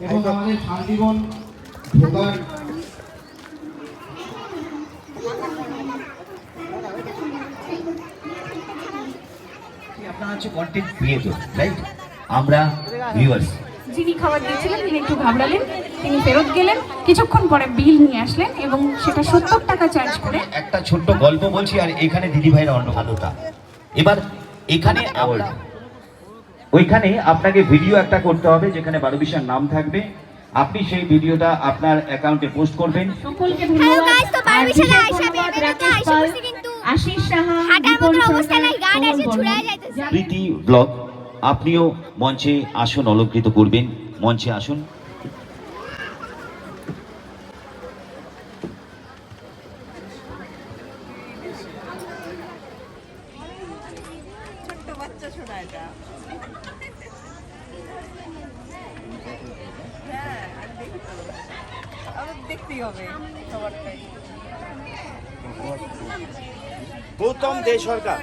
আমাদের শান্তিবন ঢোকার আপনারা হচ্ছে কন্টেন্ট ক্রিয়েটর রাইট আমরা ভিউয়ার্স যিনি খাবার দিয়েছিলেন তিনি একটু ঘাবড়ালেন তিনি ফেরত গেলেন কিছুক্ষণ পরে বিল নিয়ে আসলেন এবং সেটা সত্তর টাকা চার্জ করে একটা ছোট্ট গল্প বলছি আর এখানে দিদি ভাইরা অন্য ভালোটা এবার এখানে আমরা ওইখানে আপনাকে ভিডিও একটা করতে হবে যেখানে বারো বিশার নাম থাকবে। আপনি সেই ভিডিওটা আপনার অ্যাকাউন্টে পোস্ট করবেন। সকলকে ধন্যবাদ। প্রীতি ব্লগ আপনিও মঞ্চে আসন অলঙ্কৃত করবেন মঞ্চে আসুন। বাচ্চা শোনা এটা। হ্যাঁ আর দেখতেই হবে সবারটাই গৌতম দে সরকার।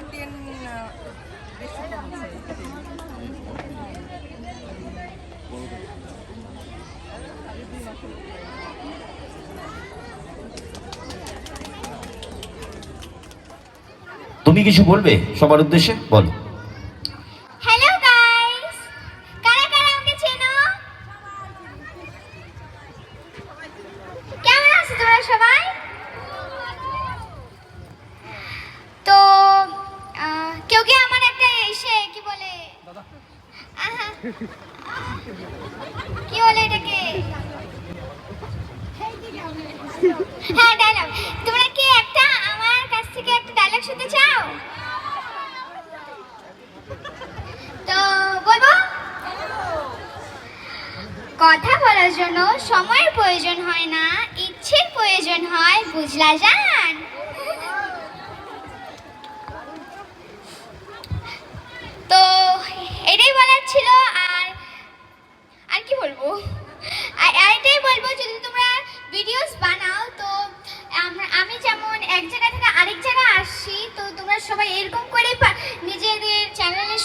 তুমি কিছু বলবে সবার উদ্দেশ্যে? বলো হ্যালো গাইস কারা কারা আমাকে চেনো কেমন আছো তোমরা সবাই তো আহ, কেউ কি আমার একটা এসে কি বলে আহা কি বলে এটাকে? হ্যাঁ ডায়লগ তোমরা কি একটা আমার কাছ থেকে একটা ডায়লগ শুনতে চাও? তো বলব? কথা বলার জন্য সময়ের প্রয়োজন হয় না, ইচ্ছের প্রয়োজন হয়, বুঝলা জান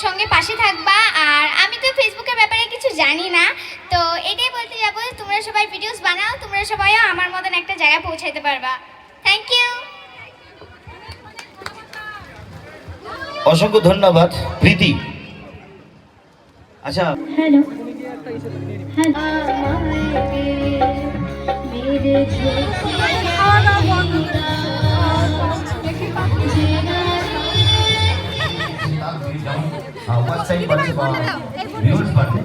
সঙ্গে পাশে থাকবা। আর আমি তো ফেসবুকের ব্যাপারে কিছু জানি না। তো এটাই বলতে যাব তোমরা সবাই ভিডিওস বানাও তোমরা সবাইও আমার মতন একটা জায়গায় পৌঁছাতে পারবা। থ্যাংক ইউ অসংখ্য ধন্যবাদ প্রীতি। আচ্ছা। हेलो ওয়াচ ভিউয়ার্স বাড়বে